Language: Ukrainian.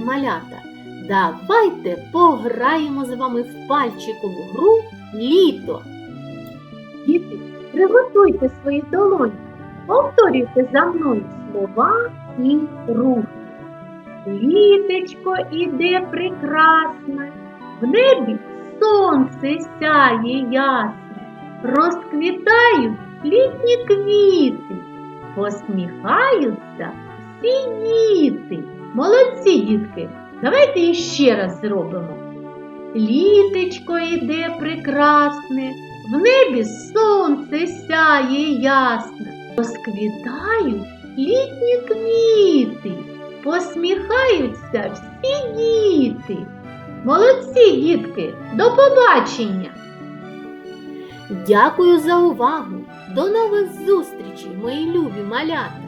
малята. Давайте пограємо з вами в пальчикову гру літо. Діти, приготуйте свої долоньки, повторюйте за мною слова і рухи. Літечко іде прекрасне, в небі сонце сяє ясно, розквітають літні квіти, посміхаються всі. Молодці, дітки! Давайте іще раз зробимо. Літечко іде прекрасне, в небі сонце сяє ясне, розквітають літні квіти, посміхаються всі діти. Молодці, дітки, до побачення! Дякую за увагу! До нових зустрічей, мої любі малята!